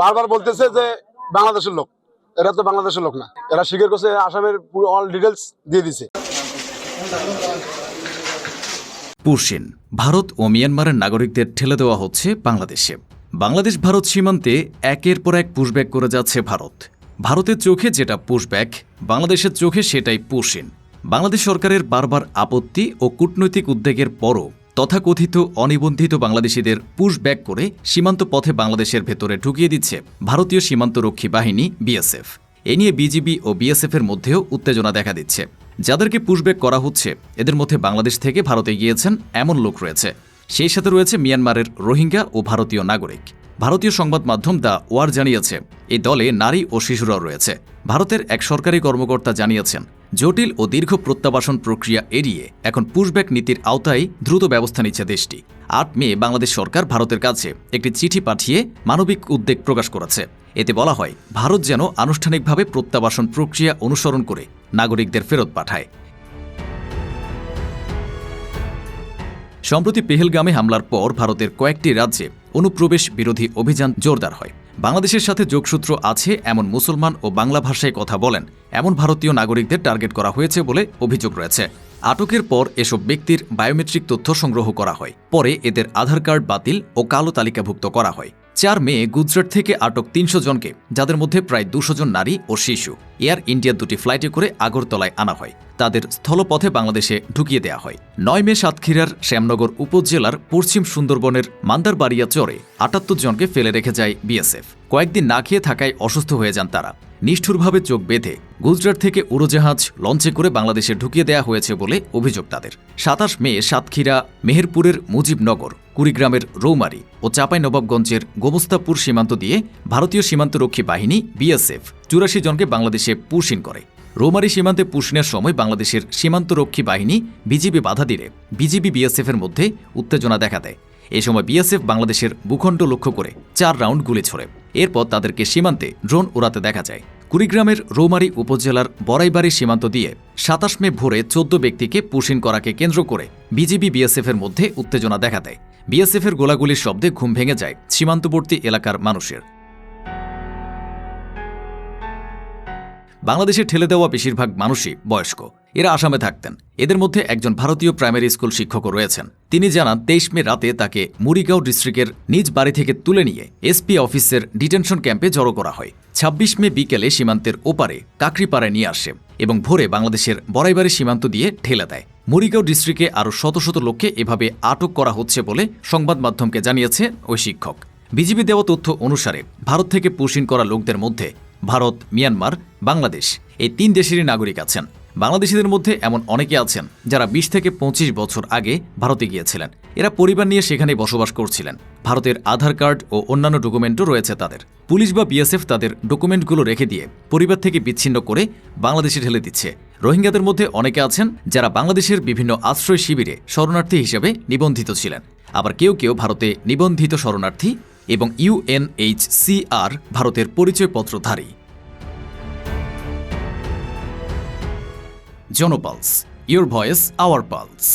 বারবার বলতেছে যে বাংলাদেশের লোক। এরা তো বাংলাদেশের লোক না। এরা স্বীকার করছে আসামের পুরো অল ডিটেলস দিয়ে দিছে। পুরসিন ভারত ও মিয়ানমারের নাগরিকদের ঠেলে দেওয়া হচ্ছে বাংলাদেশে। বাংলাদেশ, ভারত সীমান্তে একের পর এক পুশব্যাক করে যাচ্ছে ভারত। ভারতের চোখে যেটা পুশব্যাক, বাংলাদেশের চোখে সেটাই পুরসিন বাংলাদেশ সরকারের বারবার আপত্তি ও কূটনৈতিক উদ্বেগের পরও তথাকথিত অনিবন্ধিত বাংলাদেশিদের পুশব্যাক করে সীমান্ত পথে বাংলাদেশের ভেতরে ঢুকিয়ে দিচ্ছে ভারতীয় সীমান্তরক্ষী বাহিনী বিএসএফ। এ নিয়ে বিজিবি ও বিএসএফের মধ্যেও উত্তেজনা দেখা দিচ্ছে। যাদেরকে পুশব্যাক করা হচ্ছে, এদের মধ্যে বাংলাদেশ থেকে ভারতে গিয়েছেন এমন লোক রয়েছে। সেই সাথে রয়েছে মিয়ানমারের রোহিঙ্গা ও ভারতীয় নাগরিক। ভারতীয় সংবাদ মাধ্যম দ্য ওয়ার জানিয়েছে, এই দলে নারী ও শিশুরাও রয়েছে। ভারতের এক সরকারি কর্মকর্তা জানিয়েছেন, জটিল ও দীর্ঘ প্রত্যাবাসন প্রক্রিয়া এড়িয়ে এখন পুশব্যাক নীতির আওতায় দ্রুত ব্যবস্থা নিচ্ছে দেশটি। আট মে বাংলাদেশ সরকার ভারতের কাছে একটি চিঠি পাঠিয়ে মানবিক উদ্বেগ প্রকাশ করেছে। এতে বলা হয়, ভারত যেন আনুষ্ঠানিকভাবে প্রত্যাবাসন প্রক্রিয়া অনুসরণ করে নাগরিকদের ফেরত পাঠায়। সম্প্রতি পেহেলগামে হামলার পর ভারতের কয়েকটি রাজ্যে অনুপ্রবেশ বিরোধী অভিযান জোরদার হয়। বাংলাদেশের সাথে যোগসূত্র আছে এমন মুসলমান ও বাংলা ভাষায় কথা বলেন, এমন ভারতীয় নাগরিকদের টার্গেট করা হয়েছে বলে অভিযোগ রয়েছে। আটকের পর এসব ব্যক্তির বায়োমেট্রিক তথ্য সংগ্রহ করা হয়, পরে এদের আধার কার্ড বাতিল ও কালো তালিকাভুক্ত করা হয়। চার মে গুজরাট থেকে আটক তিনশো জনকে, যাদের মধ্যে প্রায় দুশো জন নারী ও শিশু। এয়ার ইন্ডিয়ার দুটি ফ্লাইটে করে আগরতলায় আনা হয়। তাদের স্থলপথে বাংলাদেশে ঢুকিয়ে দেওয়া হয়। নয় মে সাতক্ষীরার শ্যামনগর উপজেলার পশ্চিম সুন্দরবনের মান্দারবাড়িয়া চরে আটাত্তর জনকে ফেলে রেখে যায় বিএসএফ। কয়েকদিন না খেয়ে থাকায় অসুস্থ হয়ে যান তারা। নিষ্ঠুরভাবে চোখ বেঁধে গুজরাট থেকে উড়োজাহাজ লঞ্চে করে বাংলাদেশে ঢুকিয়ে দেওয়া হয়েছে বলে অভিযোগ তাদের। সাতাশ মে সাতক্ষীরা, মেহেরপুরের মুজিবনগর, কুড়িগ্রামের রৌমারী ও চাঁপাইনবাবগঞ্জের গোমস্তাপুর সীমান্ত দিয়ে ভারতীয় সীমান্তরক্ষী বাহিনী, বিএসএফ, চুরাশি জনকে বাংলাদেশে পুশিন করে। রৌমারী সীমান্তে পুশিনের সময় বাংলাদেশের সীমান্তরক্ষী বাহিনী বিজিবি বাধা দিলে বিজিবি বিএসএফের মধ্যে উত্তেজনা দেখা দেয়। এ সময় বিএসএফ বাংলাদেশের ভূখণ্ড লক্ষ্য করে চার রাউন্ড গুলি ছোড়ে। এরপর তাদেরকে সীমান্তে ড্রোন উড়াতে দেখা যায়। কুড়িগ্রামের রৌমারী উপজেলার বড়াইবাড়ি সীমান্ত দিয়ে সাতাশ মে ভোরে চোদ্দ ব্যক্তিকে পুশিন করাকে কেন্দ্র করে বিজিবি বিএসএফের মধ্যে উত্তেজনা দেখা দেয়। বিএসএফের গোলাগুলির শব্দে ঘুম ভেঙে যায় সীমান্তবর্তী এলাকার মানুষের। বাংলাদেশে ঠেলে দেওয়া বেশিরভাগ মানুষই বয়স্ক। এরা আসামে থাকতেন। এদের মধ্যে একজন ভারতীয় প্রাইমারি স্কুল শিক্ষকও রয়েছেন। তিনি জানান, তেইশ মে রাতে তাকে মুরিগাঁও ডিস্ট্রিক্টের নিজ বাড়ি থেকে তুলে নিয়ে এসপি অফিসের ডিটেনশন ক্যাম্পে জড়ো করা হয়। ছাব্বিশ মে বিকেলে সীমান্তের ওপারে কাকরিপাড়ায় নিয়ে আসে এবং ভোরে বাংলাদেশের বড়াইবাড়ি সীমান্ত দিয়ে ঠেলে দেয়। মুরিগাঁও ডিস্ট্রিক্টে আরও শত শত লোককে এভাবে আটক করা হচ্ছে বলে সংবাদ মাধ্যমকে জানিয়েছে ওই শিক্ষক। বিজিবি দেওয়া তথ্য অনুসারে, ভারত থেকে পুশিন করা লোকদের মধ্যে ভারত, মিয়ানমার, বাংলাদেশ এই তিন দেশেরই নাগরিক আছেন। বাংলাদেশিদের মধ্যে এমন অনেকে আছেন যারা বিশ থেকে পঁচিশ বছর আগে ভারতে গিয়েছিলেন। এরা পরিবার নিয়ে সেখানে বসবাস করছিলেন। ভারতের আধার কার্ড ও অন্যান্য ডকুমেন্টও রয়েছে তাদের। পুলিশ বা বিএসএফ তাদের ডকুমেন্টগুলো রেখে দিয়ে পরিবার থেকে বিচ্ছিন্ন করে বাংলাদেশে ঢেলে দিচ্ছে। রোহিঙ্গাদের মধ্যে অনেকে আছেন যারা বাংলাদেশের বিভিন্ন আশ্রয় শিবিরে শরণার্থী হিসেবে নিবন্ধিত ছিলেন। আবার কেউ কেউ ভারতে নিবন্ধিত শরণার্থী এবং ইউএনএইচসিআর ভারতের পরিচয়পত্রধারী। Janpulse your voice our pulse